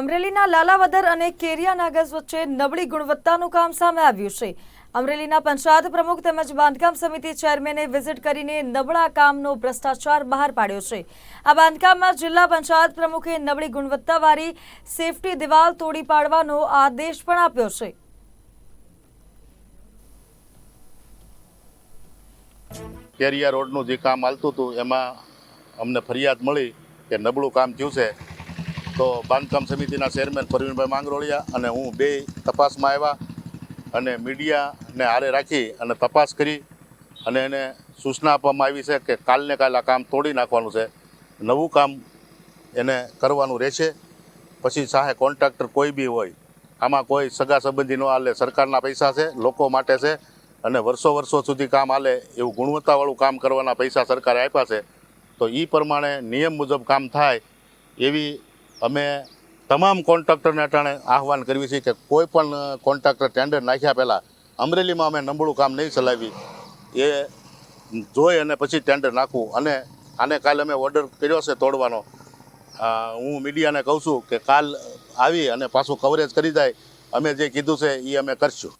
અમરેલીના લાલાવદર અને કેરિયા નાગસ વચ્ચે નબળી ગુણવત્તાનું કામ સામે આવ્યું છે. અમરેલીના પંચાયત પ્રમુખ તેમજ બાંધકામ સમિતિ ચેરમેને વિઝિટ કરીને નબળા કામનો ભ્રષ્ટાચાર બહાર પાડ્યો છે. આ બાંધકામમાં જિલ્લા પંચાયત પ્રમુખે નબળી ગુણવત્તાવાળી સેફટી દિવાલ તોડી પાડવાનો આદેશ પણ આપ્યો છે. કેરિયા રોડનું જે કામ હાલતું હતું, એમાં અમને ફરિયાદ મળી કે નબળું કામ થયું છે. તો બાંધકામ સમિતિના ચેરમેન પરવીનભાઈ માંગરોળિયા અને હું બે તપાસમાં આવ્યા અને મીડિયાને હારે રાખી અને તપાસ કરી અને એને સૂચના આપવામાં આવી છે કે કાલને કાલ આ કામ તોડી નાખવાનું છે. નવું કામ એને કરવાનું રહેશે. પછી ચાહે કોન્ટ્રાક્ટર કોઈ બી હોય, આમાં કોઈ સગા સંબંધી ન હાલે, સરકારના પૈસા છે, લોકો માટે છે અને વર્ષો વર્ષો સુધી કામ હાલે એવું ગુણવત્તાવાળું કામ કરવાના પૈસા સરકારે આપ્યા છે. તો એ પ્રમાણે નિયમ મુજબ કામ થાય એવી અમે તમામ કોન્ટ્રાક્ટરને અટાણે આહવાન કરવી છે કે કોઈ પણ કોન્ટ્રાક્ટર ટેન્ડર નાખ્યા પહેલાં અમરેલીમાં અમે નબળું કામ નહીં ચલાવી. એ જોઈ અને પછી ટેન્ડર નાખવું. અને આને કાલે અમે ઓર્ડર કર્યો છે તોડવાનો. હું મીડિયાને કહું છું કે કાલ આવી અને પાછું કવરેજ કરી જાય. અમે જે કીધું છે એ અમે કરશું.